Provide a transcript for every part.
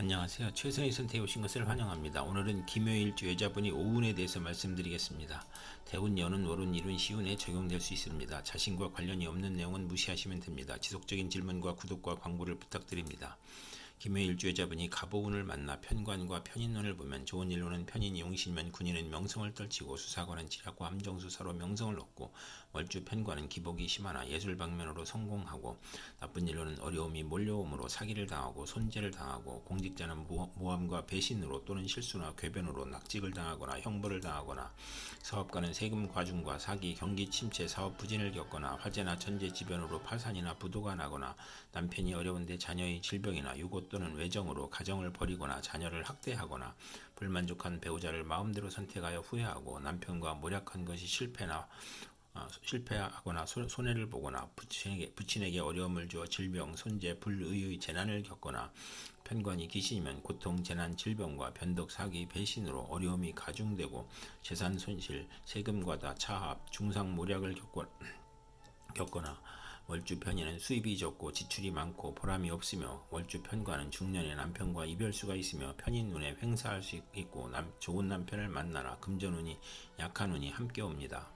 안녕하세요. 최선의 선택에 오신 것을 환영합니다. 오늘은 김효일주 여자분이 오운에 대해서 말씀드리겠습니다. 대운, 연운, 월운, 일운, 시운에 적용될 수 있습니다. 자신과 관련이 없는 내용은 무시하시면 됩니다. 지속적인 질문과 구독과 광고를 부탁드립니다. 김효일주 여자분이 갑오운을 만나 편관과 편인운을 보면 좋은 일로는 편인이 용신이면 군인은 명성을 떨치고 수사관은 지략과 함정수사로 명성을 얻고 월주 편관은 기복이 심하나 예술 방면으로 성공하고 나쁜 일로는 어려움이 몰려오므로 사기를 당하고 손재를 당하고 공직자는 모- 모함과 배신으로 또는 실수나 궤변으로 낙직을 당하거나 형벌을 당하거나 사업가는 세금 과중과 사기, 경기 침체, 사업 부진을 겪거나 화재나 천재 지변으로 파산이나 부도가 나거나 남편이 어려운데 자녀의 질병이나 유고 또는 외정으로 가정을 버리거나 자녀를 학대하거나 불만족한 배우자를 마음대로 선택하여 후회하고 남편과 몰약한 것이 실패나 아, 실패하거나 손- 손해를 보거나 부친에게, 부친에게 어려움을 주어 질병, 손재, 불의의 재난을 겪거나 편관이 귀신이면 고통, 재난, 질병과 변덕, 사기, 배신으로 어려움이 가중되고 재산 손실, 세금 과다, 차압, 중상 모략을 겪거, 겪거나 월주 편인은 수입이 적고 지출이 많고 보람이 없으며 월주 편관은 중년에 남편과 이별수가 있으며 편인 눈에 횡사할 수 있고 남, 좋은 남편을 만나나 금전운이 약한 운이 함께 옵니다.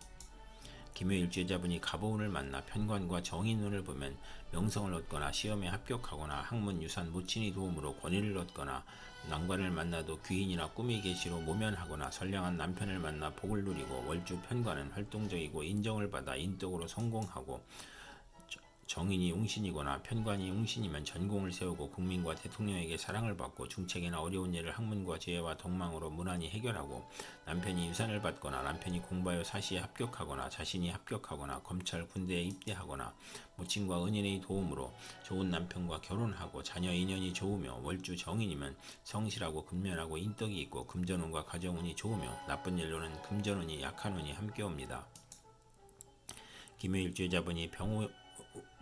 김효일주 여자분이 갑오운을 만나 편관과 정인운을 보면 명성을 얻거나 시험에 합격하거나 학문 유산 모친의 도움으로 권위를 얻거나 난관을 만나도 귀인이나 꿈의 계시로 모면하거나 선량한 남편을 만나 복을 누리고 월주 편관은 활동적이고 인정을 받아 인덕으로 성공하고 정인이 용신이거나 편관이 용신이면 전공을 세우고 국민과 대통령에게 사랑을 받고 중책이나 어려운 일을 학문과 지혜와 덕망으로 무난히 해결하고 남편이 유산을 받거나 남편이 공부하여 사시에 합격하거나 자신이 합격하거나 검찰 군대에 입대하거나 모친과 은인의 도움으로 좋은 남편과 결혼하고 자녀 인연이 좋으며 월주 정인이면 성실하고 근면하고 인덕이 있고 금전운과 가정운이 좋으며 나쁜 일로는 금전운이 약한 운이 함께 옵니다. 김효일주 여자분이 병호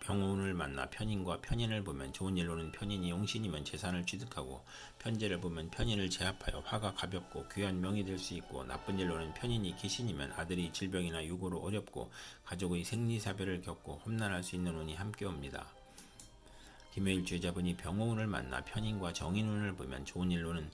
병호운을 만나 편인과 편인을 보면 좋은 일로는 편인이 용신이면 재산을 취득하고 편제를 보면 편인을 제압하여 화가 가볍고 귀한 명이 될 수 있고 나쁜 일로는 편인이 귀신이면 아들이 질병이나 유고로 어렵고 가족의 생리사별을 겪고 험난할 수 있는 운이 함께 옵니다. 김효일주 여자분이 병호운을 만나 편인과 정인운을 보면 좋은 일로는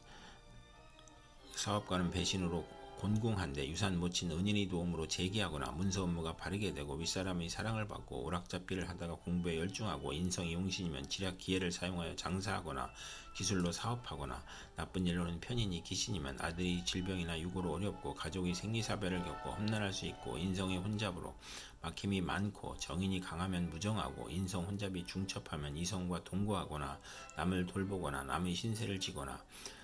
사업가는 배신으로 곤궁한데 유산 모친 은인의 도움으로 재기하거나 문서 업무가 바르게 되고 윗사람의 사랑을 받고 오락잡기를 하다가 공부에 열중하고 인성이 용신이면 지략 기회를 사용하여 장사하거나 기술로 사업하거나 나쁜 일로는 편인이 기신이면 아들이 질병이나 유고로 어렵고 가족이 생리사별을 겪고 험난할 수 있고 인성의 혼잡으로 막힘이 많고 정인이 강하면 무정하고 인성 혼잡이 중첩하면 이성과 동거하거나 남을 돌보거나 남의 신세를 지거나 남-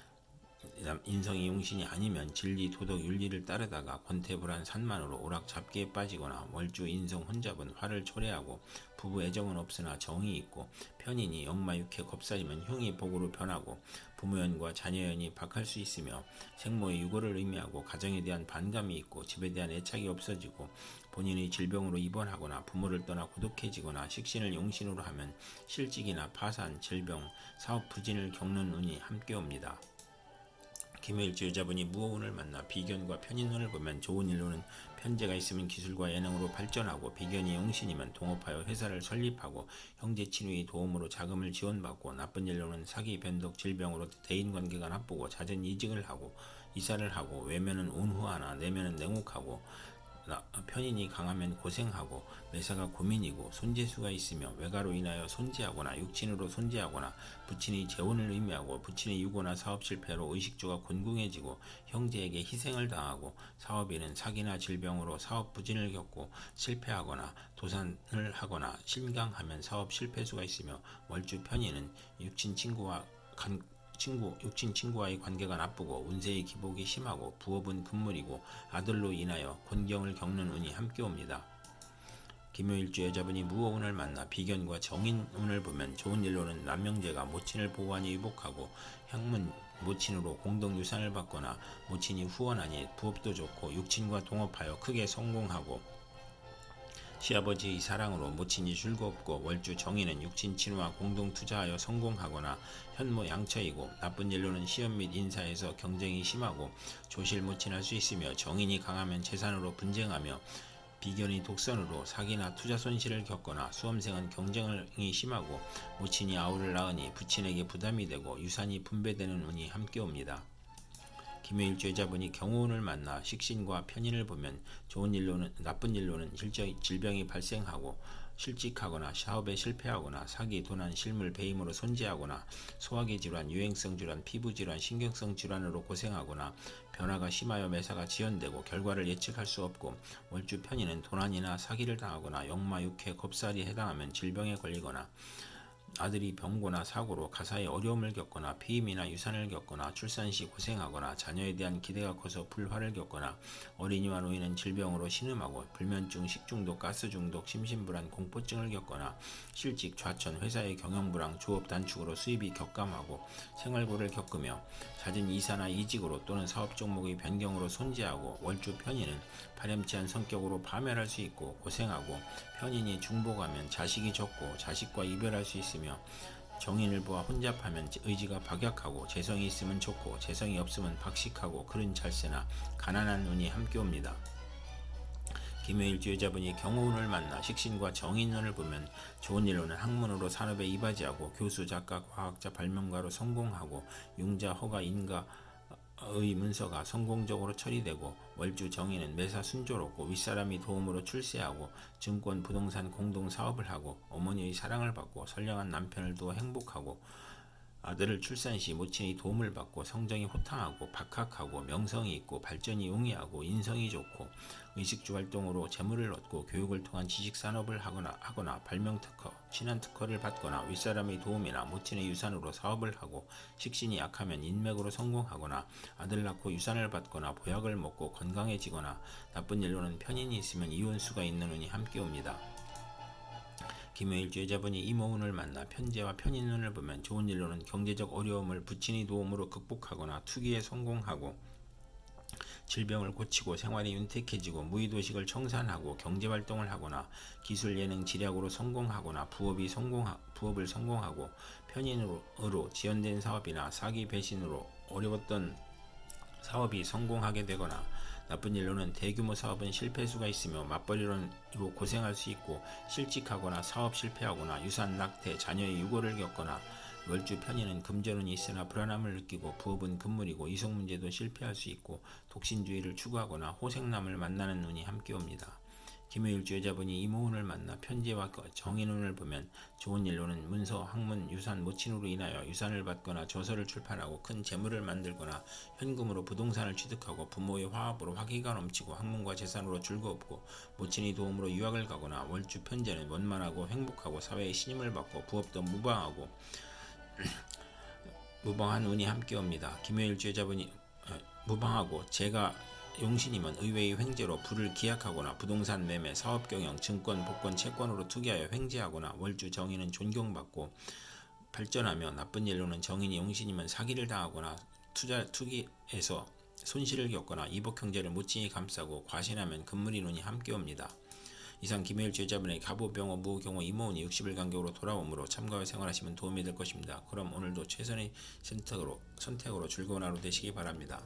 인성이 용신이 아니면 진리, 도덕, 윤리를 따르다가 권태불한 산만으로 오락 잡기에 빠지거나 월주 인성 혼잡은 화를 초래하고 부부 애정은 없으나 정이 있고 편인이 역마육해 겁살이면 흉이 복으로 변하고 부모연과 자녀연이 박할 수 있으며 생모의 유고를 의미하고 가정에 대한 반감이 있고 집에 대한 애착이 없어지고 본인의 질병으로 입원하거나 부모를 떠나 고독해지거나 식신을 용신으로 하면 실직이나 파산, 질병, 사업 부진을 겪는 운이 함께 옵니다. 김효일주 여자분이 무호운을 만나 비견과 편인운을 보면 좋은 일로는 편제가 있으면 기술과 예능으로 발전하고 비견이 용신이면 동업하여 회사를 설립하고 형제 친구의 도움으로 자금을 지원받고 나쁜 일로는 사기 변덕 질병으로 대인관계가 나쁘고 잦은 이직을 하고 이사를 하고 외면은 온후하나 내면은 냉혹하고 나- 편인이 강하면 고생하고 매사가 고민이고 손재수가 있으며 외가로 인하여 손재하거나 육친으로 손재하거나 부친의 재혼을 의미하고 부친의 유고나 사업 실패로 의식주가 곤궁해지고 형제에게 희생을 당하고 사업인은 사기나 질병으로 사업 부진을 겪고 실패하거나 도산을 하거나 심강하면 사업 실패수가 있으며 월주 편인은 육친 친구와 간, 친구, 육친 친구와의 관계가 나쁘고 운세의 기복이 심하고 부업은 금물이고 아들로 인하여 곤경을 겪는 운이 함께 옵니다. 김효일주 여자분이 무호운을 만나 비견과 정인운을 보면 좋은 일로는 남명제가 모친을 보호하니 유복하고 향문 모친으로 공동 유산을 받거나 모친이 후원하니 부업도 좋고 육친과 동업하여 크게 성공하고 시아버지의 사랑으로 모친이 즐겁고 월주 정의는 육친 친우와 공동 투자하여 성공하거나 현모 양처이고 나쁜 일로는 시험 및 인사에서 경쟁이 심하고 조실 모친할 수 있으며 정인이 강하면 재산으로 분쟁하며 비견이 독선으로 사기나 투자 손실을 겪거나 수험생은 경쟁이 심하고 모친이 아우를 낳으니 부친에게 부담이 되고 유산이 분배되는 운이 함께 옵니다. 김해일주의자분이 경호운을 만나 식신과 편인을 보면 좋은 일로는 나쁜 일로는 실제 질병이 발생하고 실직하거나 사업에 실패하거나 사기, 도난, 실물, 배임으로 손재하거나 소화기 질환, 유행성 질환, 피부 질환, 신경성 질환으로 고생하거나 변화가 심하여 매사가 지연되고 결과를 예측할 수 없고 월주 편인은 도난이나 사기를 당하거나 역마, 육해, 겁살이 해당하면 질병에 걸리거나 아들이 병고나 사고로 가사에 어려움을 겪거나 피임이나 유산을 겪거나 출산 시 고생하거나 자녀에 대한 기대가 커서 불화를 겪거나 어린이와 노인은 질병으로 신음하고 불면증, 식중독, 가스중독, 심신불안, 공포증을 겪거나 실직, 좌천, 회사의 경영불황, 조업 단축으로 수입이 격감하고 생활고를 겪으며 잦은 이사나 이직으로 또는 사업 종목의 변경으로 손재하고 월주 편인은 파렴치한 성격으로 파멸할 수 있고 고생하고 편인이 중복하면 자식이 적고 자식과 이별할 수 있으며 정인을 보아 혼잡하면 의지가 박약하고 재성이 있으면 좋고 재성이 없으면 박식하고 그런 잘세나 가난한 운이 함께 옵니다. 김해일주의자분이 경호운을 만나 식신과 정인운을 보면 좋은 일로는 학문으로 산업에 이바지하고 교수, 작가, 과학자, 발명가로 성공하고 융자, 허가, 인가, 의 문서가 성공적으로 처리되고 월주 정의는 매사 순조롭고 윗사람이 도움으로 출세하고 증권 부동산 공동 사업을 하고 어머니의 사랑을 받고 선량한 남편을 두어 행복하고 아들을 출산 시 모친의 도움을 받고 성정이 호탕하고 박학하고 명성이 있고 발전이 용이하고 인성이 좋고 의식주 활동으로 재물을 얻고 교육을 통한 지식 산업을 하거나 하거나 발명 특허, 신한 특허를 받거나 윗사람의 도움이나 모친의 유산으로 사업을 하고 식신이 약하면 인맥으로 성공하거나 아들 낳고 유산을 받거나 보약을 먹고 건강해지거나 나쁜 일로는 편인이 있으면 이혼수가 있는 운이 함께 옵니다. 김해일주의자분이 이모운을 만나 편제와 편인운을 보면 좋은 일로는 경제적 어려움을 부친의 도움으로 극복하거나 투기에 성공하고 질병을 고치고 생활이 윤택해지고 무의도식을 청산하고 경제활동을 하거나 기술 예능 지략으로 성공하거나 부업이 성공하, 부업을 성공하고 편인으로 지연된 사업이나 사기 배신으로 어려웠던 사업이 성공하게 되거나 나쁜 일로는 대규모 사업은 실패 수가 있으며 맞벌이로 고생할 수 있고 실직하거나 사업 실패하거나 유산 낙태, 자녀의 유고를 겪거나 월주 편의는 금전운이 있으나 불안함을 느끼고 부업은 금물이고 이성 문제도 실패할 수 있고 독신주의를 추구하거나 호생남을 만나는 눈이 함께 옵니다. 김효일 주 여자분이 이모운을 만나 편제와 정인운을 보면 좋은 일로는 문서, 학문, 유산, 모친으로 인하여 유산을 받거나 저서를 출판하고 큰 재물을 만들거나 현금으로 부동산을 취득하고 부모의 화합으로 화기가 넘치고 학문과 재산으로 즐거웠고 모친의 도움으로 유학을 가거나 월주 편제는 원만하고 행복하고 사회의 신임을 받고 부업도 무방하고 무방한 운이 함께 옵니다. 김효일 주 여자분이 어, 무방하고 제가 용신이면 의외의 횡재로 부를 기약하거나 부동산 매매, 사업 경영, 증권, 복권, 채권으로 투기하여 횡재하거나 월주 정의는 존경받고 발전하며 나쁜 일로는 정인이 용신이면 사기를 당하거나 투자 투기에서 손실을 겪거나 이복 형제를 무친히 감싸고 과신하면 금물이 눈이 함께 옵니다. 이상 김해일 제자분의 가보병어 무경호 이모운이 60일 간격으로 돌아오므로 참가와 생활하시면 도움이 될 것입니다. 그럼 오늘도 최선의 선택으로 선택으로 즐거운 하루 되시기 바랍니다.